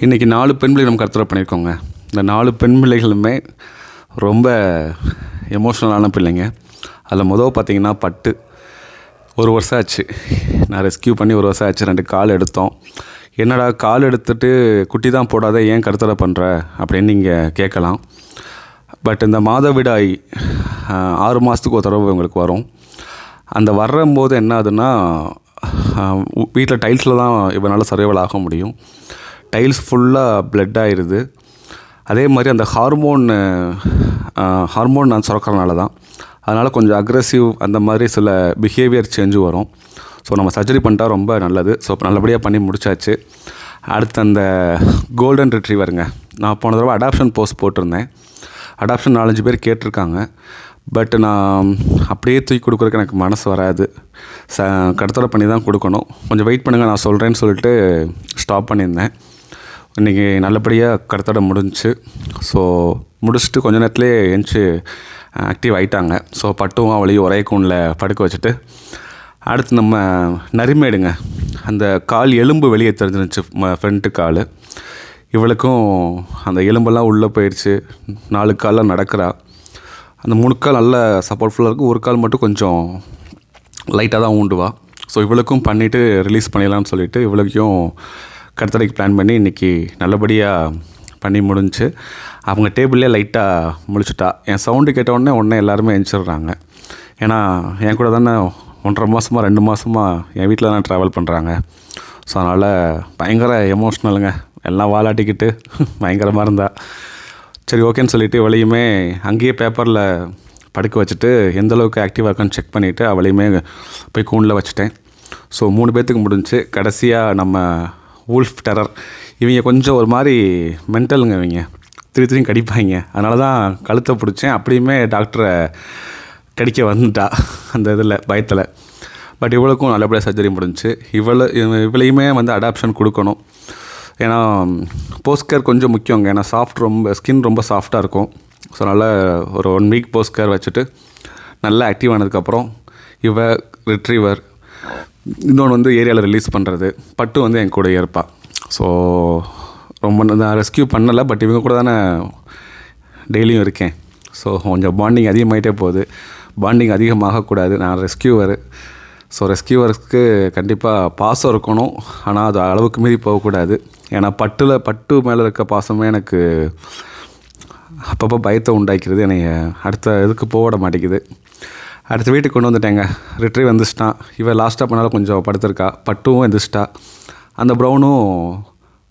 இன்றைக்கி நாலு பெண் பிள்ளைகள் நம்ம கருத்தரை பண்ணியிருக்கோங்க. இந்த நாலு பெண் பிள்ளைகளுமே ரொம்ப எமோஷ்னலான பிள்ளைங்க. அதில் முதல் பார்த்தீங்கன்னா பட்டு. ஒரு வருஷம் ஆச்சு. நான் ரெஸ்கியூ பண்ணி ஒரு வருஷம் ஆச்சு. ரெண்டு கால் எடுத்தோம். என்னடா கால் எடுத்துட்டு குட்டி தான் போடாத ஏன் கருத்தரை பண்ணுற அப்படின்னு நீங்கள் கேட்கலாம். பட் இந்த மாதவிடாய் ஆறு மாதத்துக்கு ஒரு தடவை உங்களுக்கு வரும். அந்த வரும்போது என்ன ஆகுதுன்னா வீட்டில் டைல்ஸில் தான் இவனால் சர்வைவல் ஆக முடியும். டைல்ஸ் ஃபுல்லாக பிளட் ஆயிடுது அதே மாதிரி அந்த ஹார்மோன் ஹார்மோன் நான் சுரக்கிறனால தான். அதனால் கொஞ்சம் அக்ரெசிவ் அந்த மாதிரி சில பிஹேவியர் சேஞ்சு வரும். ஸோ நம்ம சர்ஜரி பண்ணிட்டா ரொம்ப நல்லது. ஸோ நல்லபடியாக பண்ணி முடிச்சாச்சு. அடுத்து அந்த கோல்டன் ரிட்ரீவருங்க நான் போன தடவை அடாப்ஷன் போஸ்ட் போட்டிருந்தேன். அடாப்ஷன் நாலஞ்சு பேர் கேட்டிருக்காங்க. பட் நான் அப்படியே தூக்கி கொடுக்குறதுக்கு எனக்கு மனசு வராது. ச கடத்தலை பண்ணி தான் கொடுக்கணும். கொஞ்சம் வெயிட் பண்ணுங்கள் நான் சொல்கிறேன்னு சொல்லிட்டு ஸ்டாப் பண்ணியிருந்தேன். இன்றைக்கி நல்லபடியாக கடத்தடை முடிஞ்சுச்சு ஸோ முடிச்சுட்டு கொஞ்ச நேரத்துலேயே எந்திச்சு ஆக்டிவ் ஆகிட்டாங்க ஸோ பட்டும் அவளையும் ஒரே கூண்டில் படுக்க வச்சுட்டு அடுத்து நம்ம நரிமேடுங்க. அந்த கால் எலும்பு வெளியே தெரிஞ்சிருந்துச்சு ஃப்ரண்ட்டு கால். இவளுக்கும் அந்த எலும்பெல்லாம் உள்ளே போயிடுச்சு. நாலு காலெலாம் நடக்கிறா. அந்த மூணு கால் நல்ல சப்போர்ட்ஃபுல்லாக இருக்கும் ஒரு கால் மட்டும் கொஞ்சம் லைட்டாக தான் ஊண்டுவா. ஸோ இவளுக்கும் பண்ணிவிட்டு ரிலீஸ் பண்ணிடலாம்னு சொல்லிவிட்டு இவளுக்கும் கடத்தடைக்கு பிளான் பண்ணி இன்றைக்கி நல்லபடியாக பண்ணி முடிஞ்சு அவங்க டேபிள்லே லைட்டாக முடிச்சுட்டா என் சவுண்டு கேட்ட உடனே உடனே எல்லாருமே எந்திரிடுறாங்க ஏன்னா என் கூட தானே ஒன்றரை மாதமாக ரெண்டு மாதமாக என் வீட்டில் தான் ட்ராவல் பண்ணுறாங்க ஸோ அதனால் பயங்கர எமோஷ்னலுங்க எல்லாம் வாலாட்டிக்கிட்டு பயங்கரமாக இருந்தா. சரி ஓகேன்னு சொல்லிவிட்டு இவளையுமே அங்கேயே பேப்பரில் படுக்க வச்சுட்டு எந்தளவுக்கு ஆக்டிவாக இருக்கான்னு செக் பண்ணிவிட்டு அவளையுமே போய் கூண்டில் வச்சுட்டேன். ஸோ மூணு பேர்த்துக்கு முடிஞ்சுச்சு கடைசியாக நம்ம வூல்ஃப் டெரர் இவங்க கொஞ்சம் ஒரு மாதிரி மென்டலுங்க இவங்க. திரு திரும்பி கடிப்பாங்க. அதனால தான் கழுத்தை பிடிச்சேன். அப்படியுமே டாக்டரை கடிக்க வந்துட்டா. அந்த இதில் பயத்தில். பட் இவளுக்கும் நல்லபடியாக சர்ஜரி முடிஞ்சுச்சு. இவ்வளோ இவளையுமே வந்து அடாப்ஷன் கொடுக்கணும். ஏன்னா போஸ்கர் கொஞ்சம் முக்கியங்க. ஏன்னா சாஃப்ட் ரொம்ப ஸ்கின் ரொம்ப சாஃப்டாக இருக்கும். ஸோ அதனால் ஒரு ஒன் வீக் போஸ்கர் வச்சுட்டு நல்லா ஆக்டிவ் ஆனதுக்கப்புறம் இவ ரிட்ரீவர் இன்னொன்று வந்து ஏரியாவில் ரிலீஸ் பண்ணுறது பட்டு வந்து என் கூட இருப்பாள் ஸோ ரொம்ப நான் ரெஸ்கியூ பண்ணலை பட் இவங்க கூட தானே டெய்லியும் இருக்கேன். ஸோ கொஞ்சம் பாண்டிங் அதிகமாகிட்டே போகுது. பாண்டிங் அதிகமாகக்கூடாது. நான் ரெஸ்கியூவர் ஸோ ரெஸ்கியூவருக்கு கண்டிப்பாக பாசம் இருக்கணும். ஆனால் அது அளவுக்கு மீறி போகக்கூடாது. ஏன்னா பட்டில் பட்டு மேலே இருக்க பாசமே எனக்கு அப்பப்போ பயத்தை உண்டாக்கிறது. என்னை அடுத்த இதுக்கு போக மாட்டேங்குது. அடுத்த வீட்டுக்கு கொண்டு வந்துட்டேங்க. ரிட்ரீவ் வந்துச்சிட்டான். இவன் லாஸ்ட்டாக பண்ணாலும் கொஞ்சம் படுத்திருக்கா. பட்டும் எந்திரிச்சிட்டா. அந்த ப்ரௌனும்